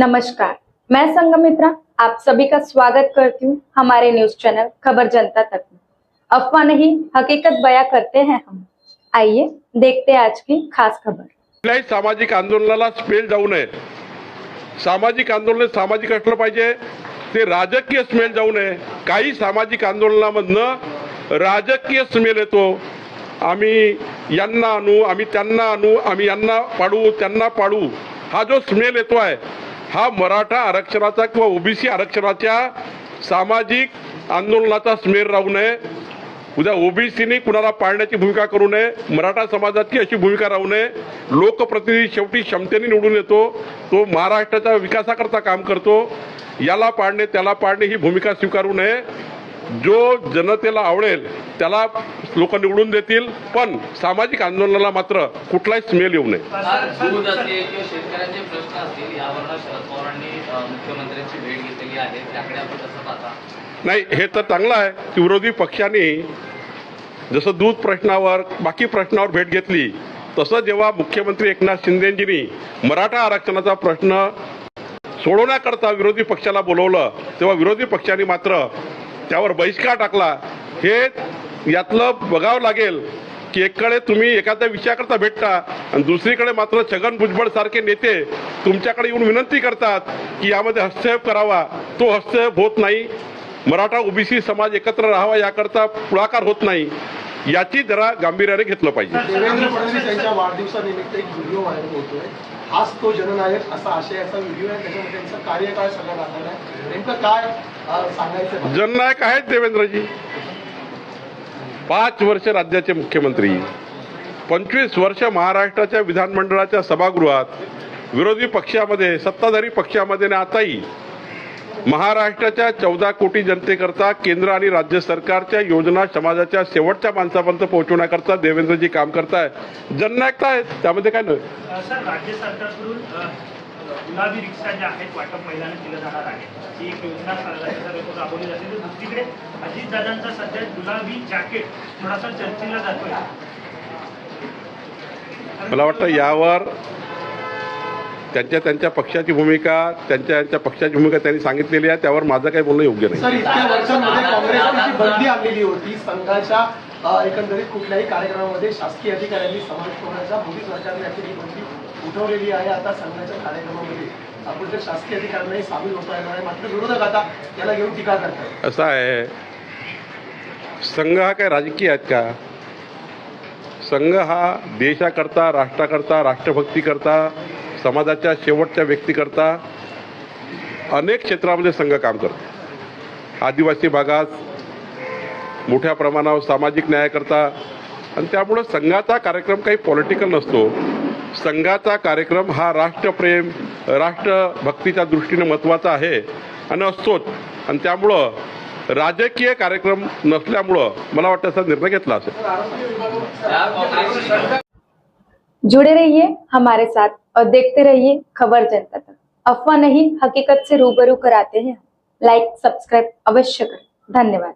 नमस्कार मैं संगमित्रा आप सभी का स्वागत करती हूँ हमारे न्यूज चैनल खबर जनता तक में। अफवाह नहीं हकीकत बयां करते हैं हम। आइए देखते हैं आज की खास खबर। सामाजिक आंदोलनाला स्मेल जाऊ नये। सामाजिक आंदोलन सामाजिक असलं पाहिजे ते राजकीय स्मेल जाऊ नये. काही सामाजिक आंदोलनामधनं राजकीय स्मेल येतो. आम्ही यांना आणू आम्ही त्यांना आणू आम्ही यांना पाडू त्यांना पाडू. हा जो स्मेल येतो आहे हा मराठा आरक्षणाचा किंवा ओबीसी आरक्षणाच्या सामाजिक आंदोलनाचा स्मेर राहू नये. उद्या ओबीसीने कुणाला पाळण्याची भूमिका करू नये. मराठा समाजाची अशी भूमिका राहू नये. लोकप्रतिनिधी शेवटी क्षमतेने निवडून येतो. तो महाराष्ट्राच्या विकासाकरता काम करतो. याला पाळणे त्याला पाळणे ही भूमिका स्वीकारू नये. जो जनतेला आवडेल त्याला लोक निवडून देतील पण सामाजिक आंदोलनाला मात्र कुठलाही स्मेल येऊ नये. नाही हे तर चांगलं आहे. की विरोधी पक्षांनी जसं दूध प्रश्नावर बाकी प्रश्नावर भेट घेतली तसं जेव्हा मुख्यमंत्री एकनाथ शिंदेजींनी मराठा आरक्षणाचा प्रश्न सोडवण्याकरता विरोधी पक्षाला बोलवलं तेव्हा विरोधी पक्षांनी मात्र त्यावर बहिष्कार टाकला. हे यातलं बघावं लागेल की एकडे तुम्ही एखाद्या विषयाकरता भेटता आणि दुसरीकडे मात्र छगन भुजबळ सारखे नेते तुमच्याकडे येऊन विनंती करतात की यामध्ये हस्तक्षेप करावा. तो हस्तक्षेप होत नाही. मराठा ओबीसी समाज एकत्र राहावा याकरता पुढाकार होत नाही. याची जरा गांभीर्याने घेतलं पाहिजे. देवेंद्र फडणवीस यांच्या वाढदिवसानिमित्त एक व्हिडिओ व्हायरल होतोय. हाच तो जननायक असा आशयाचा व्हिडिओ आहे. त्याच्यामध्ये त्यांचं कार्यकाळ सगळं दाखवलं आहे. नेमकं काय सांगायचं? जननायक आहेत देवेंद्रजी. पाच वर्ष राज्याचे मुख्यमंत्री पंचवीस वर्ष महाराष्ट्राच्या विधानमंडळाच्या सभागृहात विरोधी पक्षामध्ये सत्ताधारी पक्षामध्ये आणि आताही महाराष्ट्राच्या चौदा कोटी जनतेकरता केंद्र आणि राज्य सरकारच्या योजना समाजाच्या शेवटच्या माणसापर्यंत पोहोचवण्याकरता देवेंद्रजी काम करताय जननायकता आहेत. त्यामध्ये काय नाही. गुलाबी रिक्षा ज्या आहेत वाटप महिलांना दिलं जाणार आहे ही एक योजना राबवली जाते. तर दुसरीकडे अजितदादांचा सध्या गुलाबी जॅकेट थोडासा चर्चेला जातोय. मला वाटतं यावर त्यांच्या त्यांच्या पक्षाची भूमिका त्यांच्या त्यांच्या पक्षाची भूमिका त्यांनी सांगितलेली आहे. त्यावर माझं काही बोलणं योग्य नाही. एकंदरीत कुठल्याही कार्यक्रमामध्ये शासकीय अधिकाऱ्यांनी समावेश होण्याचा मोदी सरकारने याची ही बंदी उठवलेली आहे. आता संघाच्या कार्यक्रमामध्ये आपण जर शासकीय अधिकाऱ्यांनाही सामील होता येणार आहे मात्र विरोधक आता याला घेऊन टीका करतात असं आहे. संघ हा काय राजकीय आहेत का? संघ हा देशाकरता राष्ट्राकरता राष्ट्रभक्तीकरता समाजाच्या शेवटच्या व्यक्तीकरता अनेक क्षेत्रामध्ये संघ काम करतो. आदिवासी भागात मोठ्या प्रमाणावर सामाजिक न्यायाकरता आणि त्यामुळं संघाचा कार्यक्रम काही पॉलिटिकल नसतो. संघाचा कार्यक्रम हा राष्ट्रप्रेम राष्ट्रभक्तीच्या दृष्टीने महत्त्वाचा आहे आणि असतोच. आणि त्यामुळं राजकीय कार्यक्रम नसल्यामुळं मला वाटतं असा निर्णय घेतला असेल. जुड़े रहिए हमारे साथ और देखते रहिए खबर जनता तक। अफवाह नहीं हकीकत से रूबरू कराते हैं लाइक सब्सक्राइब अवश्य करें। धन्यवाद।